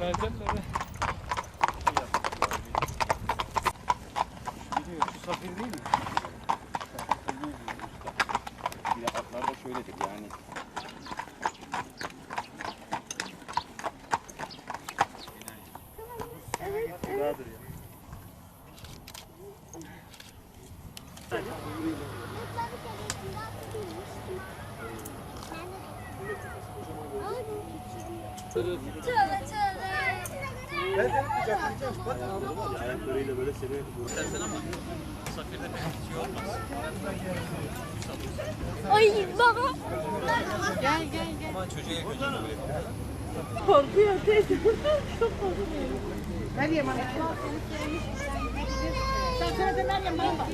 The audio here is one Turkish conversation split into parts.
Mercanları. Biliyor, şu safir değil mi? Safir değil mi? Bir de atlar da şöyledir yani. Güzeldir ya. Tövbe tövbe. Ayaklarıyla böyle seni Ay baba. Korkuyor teyze. Çok korkuyor. Meryem Hanım. Sen sana da Meryem bana bak.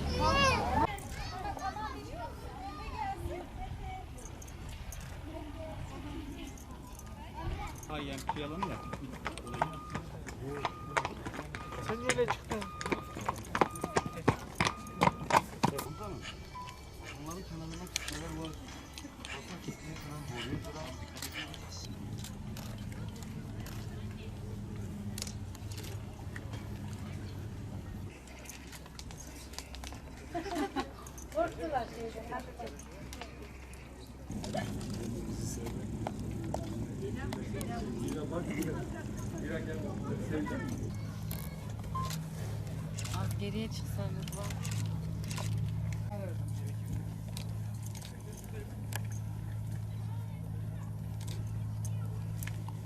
Ay yani kıyalım ya. Sen öyle çıktın. Onların kenarına kuşlar var. Basın kesmeye falan boruyor falan. Az geriye çıksanız var.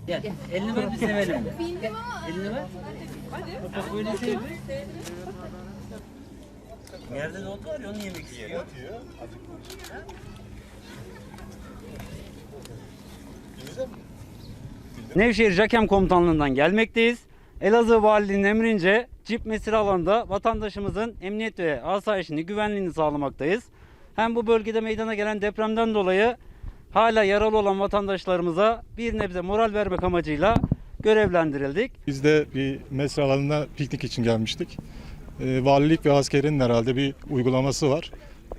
Gel. Elini ver bir sevelim. Bildim ama. Elini ver. Bak böyle sevdi. Nerede de ot var ya onu yemek istiyor. Nevşehir Jakem Komutanlığı'ndan gelmekteyiz. Elazığ Valiliğinin emrince cip mesire alanında vatandaşımızın emniyet ve asayişini, güvenliğini sağlamaktayız. Hem bu bölgede meydana gelen depremden dolayı hala yaralı olan vatandaşlarımıza bir nebze moral vermek amacıyla görevlendirildik. Biz de bir mesire alanına piknik için gelmiştik. Ee, valilik ve askerin herhalde bir uygulaması var.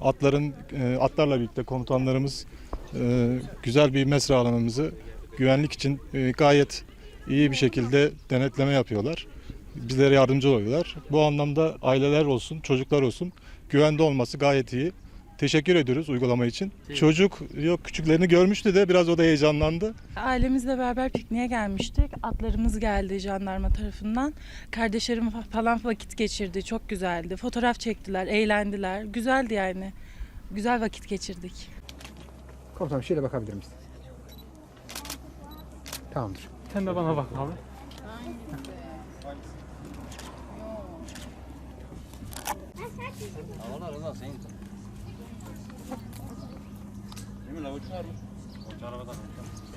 Atların e, atlarla birlikte komutanlarımız e, güzel bir mesire alanımızı güvenlik için e, gayet iyi bir şekilde denetleme yapıyorlar. Bizlere yardımcı oluyorlar. Bu anlamda aileler olsun, çocuklar olsun güvende olması gayet iyi. Teşekkür ediyoruz uygulama için. Çocuk yok küçüklerini görmüştü de biraz o da heyecanlandı. Ailemizle beraber pikniğe gelmiştik. Atlarımız geldi jandarma tarafından. Kardeşlerim fa- falan vakit geçirdi. Çok güzeldi. Fotoğraf çektiler, eğlendiler. Güzeldi yani. Güzel vakit geçirdik. Komutanım şöyle bakabilir misin? Tamamdır. Sen de bana bak abi. Havalar onlar senin. Değil mi lavuç var mı? Hoca arabadan hoca.